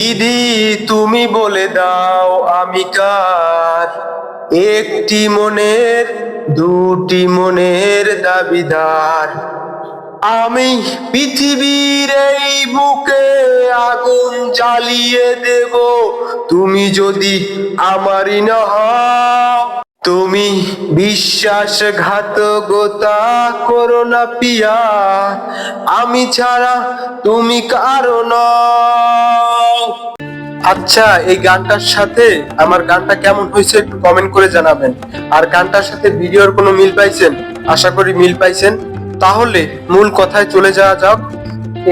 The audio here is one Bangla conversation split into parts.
দিদি, তুমি বলে দাও আমি কার? একটি মনের, দুটি মনের দাবিদার। আমি পৃথিবীর এই বুকে আগুন জ্বালিয়ে দেব। তুমি যদি আমারই না তুমি বিশ্বাসঘাতকতা করো না পিয়া। আমি ছাড়া তুমি কারও নও। আচ্ছা এই গানটার সাথে আমার গানটা কেমন হয়েছে একটু কমেন্ট করে জানাবেন। আর গানটার সাথে ভিডিওর কোনো মিল পাইছেন? আশা করি মিল পাইছেন। তাহলে মূল কথায় চলে যাওয়া যাক।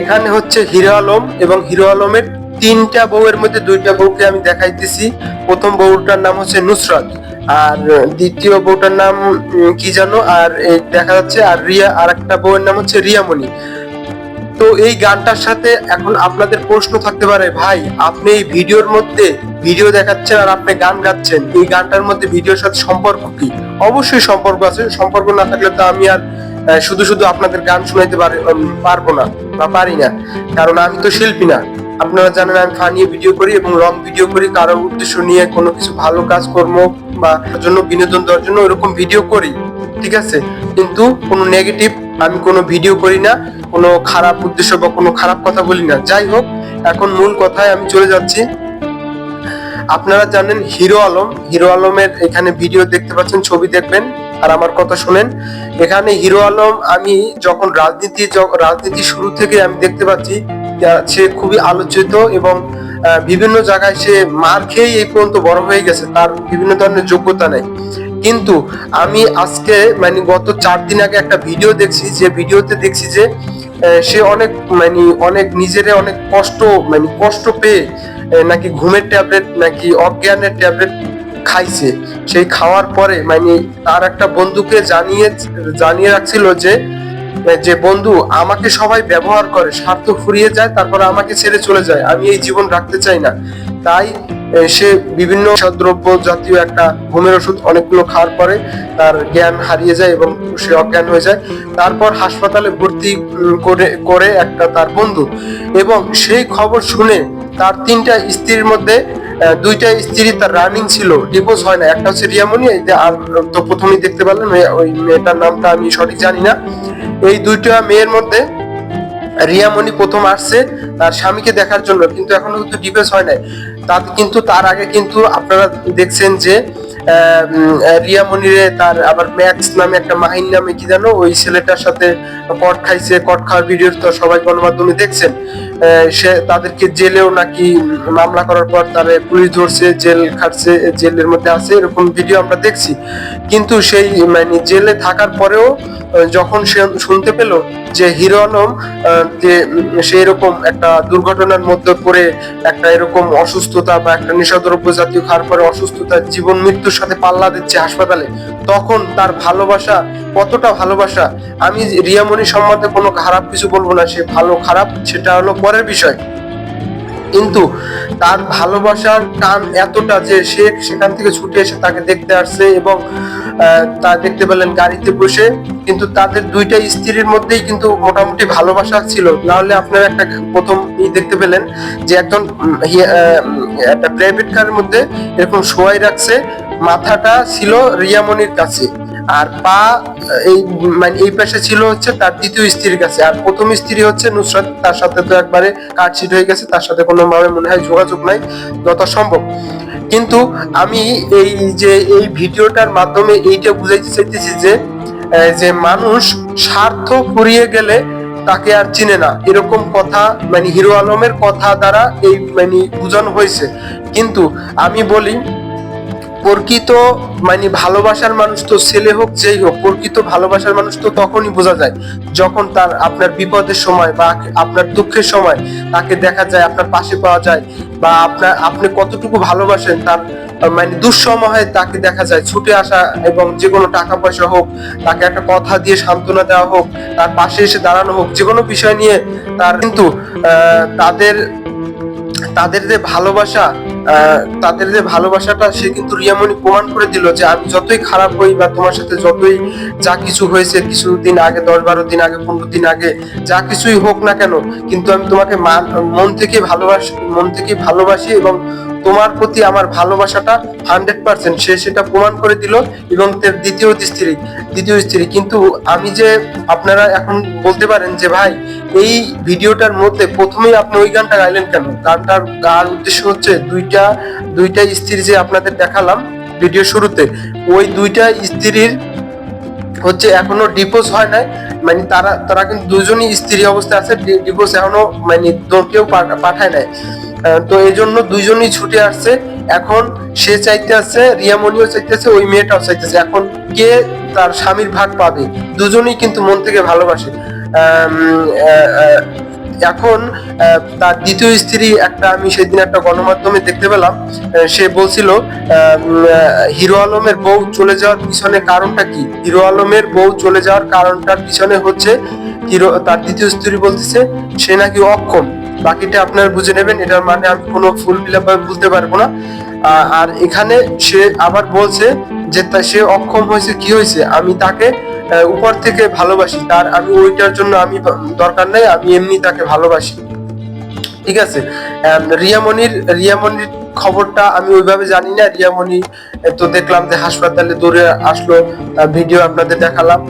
এখানে হচ্ছে হিরো আলম এবং হিরো আলমের তিনটা বউয়ের মধ্যে দুইটা বউকে আমি দেখাইতেছি। প্রথম বউটার নাম হচ্ছে নুসরাত। আর দ্বিতীয় বউটার নাম কি জানো? আর দেখা যাচ্ছে, আর রিয়া আর একটা বউয়ের নাম হচ্ছে রিয়ামণি। তো এই গানটার সাথে এখন আপনাদের প্রশ্ন থাকতে পারে, ভাই, আপনি এই ভিডিওর মধ্যে ভিডিও দেখাচ্ছেন আর আপনি গান গাচ্ছেন, এই গানটার মধ্যে ভিডিওর সাথে সম্পর্ক কি? অবশ্যই সম্পর্ক আছে, সম্পর্ক না থাকলে তো আমি আর শুধু শুধু আপনাদের গান শোনাইতে পারব না বা পারি না। কারণ আমি তো শিল্পী না। আপনারা জানেন আমি ফানিয়ে ভিডিও করি এবং লং ভিডিও করি, কারও উদ্দেশ্য নিয়ে কোনো কিছু ভালো কাজ কর্ম বা জন্য বিনোদন দেওয়ার জন্য এরকম ভিডিও করি, ঠিক আছে? কিন্তু কোনো নেগেটিভ আমি কোনো ভিডিও করি না, কোনো খারাপ উদ্দেশ্য বা কোনো খারাপ কথা বলি না। যাই হোক, এখন মূল কথায় আমি চলে যাচ্ছি। আপনারা জানেন হিরো আলম। হিরো আলমের এখানে ভিডিও দেখতে পাচ্ছেন, ছবি দেখবেন, আর আমার কথা শুনেন। এখানে হিরো আলম, আমি যখন রাজনীতি রাজনীতি শুরু থেকে আমি দেখতে পাচ্ছি সে খুবই আলোচিত এবং বিভিন্ন জায়গায় সে মার খেয়েই এই পর্যন্ত বড় হয়ে গেছে। তার বিভিন্ন ধরনের যোগ্যতা নেই। কিন্তু আমি আজকে মানে গত চার দিন আগে একটা ভিডিও দেখছি, যে ভিডিওতে দেখছি যে সে অনেক মানে অনেক নিজেরে অনেক কষ্ট মানে কষ্ট পেয়ে নাকি ঘুমের ট্যাবলেট নাকি অজ্ঞানের ট্যাবলেট খাইছে। সেই খাওয়ার পরে মানে তার একটা বন্ধুকে জানিয়ে জানিয়ে রাখছিল যে যে বন্ধু, আমাকে সবাই ব্যবহার করে, স্বার্থ ফুরিয়ে যায়, তারপর আমাকে ছেড়ে চলে যায়, আমি এই জীবন রাখতে চাই না। তাই সে বিভিন্ন দ্রব্য জাতীয় একটা ঘুমের ওষুধ অনেকগুলো খাওয়ার পরে তার জ্ঞান হারিয়ে যায় এবং সে অজ্ঞান হয়ে যায়। তারপর হাসপাতালে ভর্তি করে করে একটা তার বন্ধু এবং সেই খবর শুনে তার তিনটা স্ত্রীর মধ্যে দুইটা স্ত্রী তার রানিং ছিল ডিভোর্স হয় না। একটা হচ্ছে রিয়ামণি আর তো প্রথমেই দেখতে পারলেন ওই- ওই মেয়েটার নামটা আমি সঠিক জানি না। এই দুইটা মেয়ের মধ্যে রিয়ামণি প্রথম আসছে, তার স্বামীকে দেখার জন্য, কিন্তু এখনও কিন্তু ডিভোর্স হয় নাই। তার কিন্তু, তার আগে কিন্তু আপনারা দেখছেন যে রিয়া রিয়ামণিরে তার আবার ম্যাক্স নামে একটা মাহিন নামে কি জানো, ওই ছেলেটার সাথে কট খাইছে, কট খাওয়ার ভিডিও তো সবাই গণমাধ্যমে দেখছেন। সে তাদেরকে জেলেও নাকি মামলা করার পর তারে পুলিশ ধরছে জেল খাটছে জেলের মধ্যে আছে এরকম ভিডিও আমরা দেখছি। কিন্তু সেই মানে জেলে থাকার পরেও যখন সে শুনতে পেল যে হিরো আলম যে উম, সে এরকম একটা দুর্ঘটনার মধ্যে পড়ে একটা এরকম অসুস্থতা বা একটা নেশাদ্রব্য জাতীয় খাওয়ার পরে অসুস্থতা জীবন মৃত্যুর সাথে পাল্লা দিচ্ছে হাসপাতালে তখন তার ভালোবাসা কতটা ভালোবাসা? আমি রিয়ামণি সম্বন্ধে কোনো খারাপ কিছু বলব না, সে ভালো খারাপ, সেটা হলো পরের বিষয়। কিন্তু তার ভালোবাসার টান এতটা যে সে সেখান থেকে ছুটে এসে তাকে দেখতে আসছে এবং তা দেখতে পেলেন গাড়িতে বসে। কিন্তু তাদের দুইটা স্ত্রীর মধ্যেই কিন্তু মোটামুটি ভালোবাসা ছিল। নাহলে আপনারা একটা প্রথম ই দেখতে পেলেন যে একজন একটা প্রাইভেট কারের মধ্যে এরকম শোয়াই রাখছে। মাথাটা ছিল রিয়ামণির কাছে, আর পা, এই মানে এই পাশে ছিল হচ্ছে তার দ্বিতীয় স্ত্রীর কাছে, আর প্রথম স্ত্রী হচ্ছে নুসরাত, তার সাথে তো একবারে কাটছিট হয়ে গেছে, তার সাথে কোনো ভাবে মনে হয় যোগাযোগ নাই যত সম্ভব কিন্তু আমি এই যে, এই ভিডিওটার মাধ্যমে এইটা বুঝাইতে চাইতেছি যে যে মানুষ স্বার্থ ফুরিয়ে গেলে তাকে আর চিনে না। এরকম কথা মানে হিরো আলমের কথা দ্বারা এই মানে বোঝানো হয়েছে। কিন্তু আমি বলি প্রকৃত মানে ভালোবাসার মানুষ তো ছেলে হোক, যেই হোক, প্রকৃত ভালোবাসার মানুষ তো তখনই বোঝা যায় যখন তার আপনার বিপদের সময় বা আপনার দুঃখের সময় তাকে দেখা যায়, আপনার পাশে পাওয়া যায় বা আপনার, আপনি কতটুকু ভালোবাসেন তার মানে দুঃসময়ে তাকে দেখা যায়, ছুটে আসা এবং যে কোনো টাকা পয়সা হোক, তাকে একটা কথা দিয়ে সান্ত্বনা দেওয়া হোক, তার পাশে এসে দাঁড়ানো হোক যে কোনো বিষয় নিয়ে তার কিন্তু তাদের তাদের যে ভালোবাসা তাদের যে ভালোবাসাটা, সে কিন্তু রিয়ামণি প্রমাণ করে দিল যে আমি যতই খারাপ হই বা তোমার সাথে যতই যা কিছু হয়েছে কিছুদিন আগে, দশ বারো দিন আগে, পনেরো দিন আগে, যা কিছুই হোক না কেন, কিন্তু আমি তোমাকে মন থেকে ভালোবাসি, মন থেকে ভালোবাসি এবং তোমার প্রতি আমার ভালোবাসাটা হান্ড্রেড পার্সেন্ট সে সেটা প্রমাণ করে দিল এবং তার দ্বিতীয় স্ত্রী দ্বিতীয় স্ত্রী। কিন্তু আমি যে আপনারা এখন বলতে পারেন যে, ভাই এই ভিডিওটার মধ্যে প্রথমেই আপনি ওই গানটা গাইলেন কেন? গানটার গার উদ্দেশ্য হচ্ছে দুইটা দুইটা স্ত্রী যে আপনাদের দেখালাম ভিডিও শুরুতে, ওই দুইটা স্ত্রীর হচ্ছে এখনও ডিভোর্স হয় নাই। মানে তারা তারা কিন্তু দুজনই স্ত্রী অবস্থায় আছে ডিভোর্স এখনও মানে কেউ পাঠায় নাই। তো এই জন্য দুইজনই ছুটে আসছে। এখন সে চাইতে আছে, রিয়ামণিও চাইতেছে ওই মেয়েটাও চাইতেছে এখন কে তার স্বামীর ভাগ পাবে? দুজনেই কিন্তু মন থেকে ভালোবাসে। এখন তার দ্বিতীয় স্ত্রী একটা, আমি সেদিন একটা গণমাধ্যমে দেখতে পেলাম সে বলছিল হিরো আলমের বউ চলে যাওয়ার পিছনে কারণটা কি? হিরো আলমের বউ চলে যাওয়ার কারণটার পিছনে হচ্ছে, হিরো, তার দ্বিতীয় স্ত্রী বলতেছে, সে নাকি অক্ষম। বাকিটা আপনারা বুঝে নেবেন, এটার মানে আমি কোনো ফুল ফিলাপ বলতে পারব না। আর এখানে সে আবার বলছে যে সে অক্ষম হয়েছে, কি হয়েছে? আমি তাকে উপর থেকে ভালোবাসি। তার আমি ওইটার জন্য আমি দরকার নেই, আমি এমনি তাকে ভালোবাসি। ঠিক আছে? রিয়ামণির রিয়ামণির খবরটা আমি ওইভাবে জানি না। রিয়ামণি তো দেখলাম যে হাসপাতালে দৌড়ে আসলো ভিডিও আপনাদের দেখালাম।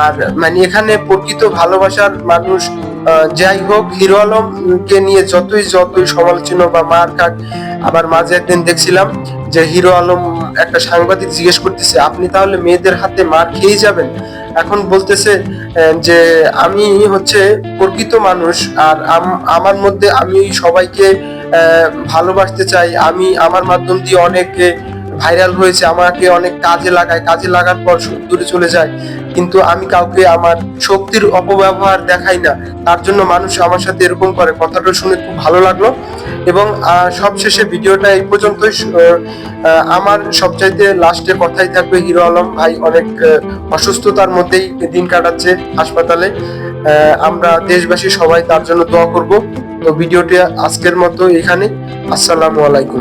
আর মানে এখানে প্রকৃত ভালোবাসার মানুষ যাই হোক, হিরো আলমকে নিয়ে যতই যতই সমালোচনা বা মার খাক আবার মাঝে একদিন দেখছিলাম যে হিরো আলম একটা সাংবাদিক জিজ্ঞেস করতেছে, আপনি তাহলে মেয়েদের হাতে মার খেয়ে যাবেন? এখন বলতেছে যে আমি হচ্ছে প্রকৃত মানুষ আর আম- আমার মধ্যে আমি সবাইকে ভালোবাসতে চাই। আমি আমার মাধ্যম দিয়ে অনেকে ভাইরাল হয়েছে আমাকে অনেক কাজে লাগায়, কাজে লাগার পর দূরে চলে যায়। কিন্তু আমি কাউকে আমার শক্তির অপব্যবহার দেখাই না। তার জন্য মানুষ আমার সাথে এরকম করে। কথাটা শুনে খুব ভালো লাগল। এবং সবশেষে ভিডিওটা এই পর্যন্তই আমার সবচাইতে লাস্টে কথাই থাকবে, হিরো আলম ভাই অনেক অসুস্থতার মধ্যেই দিন কাটাচ্ছে হাসপাতালে। আমরা দেশবাসী সবাই তার জন্য দোয়া করব। তো ভিডিওটি আজকের মতো এখানে আসসালামু আলাইকুম।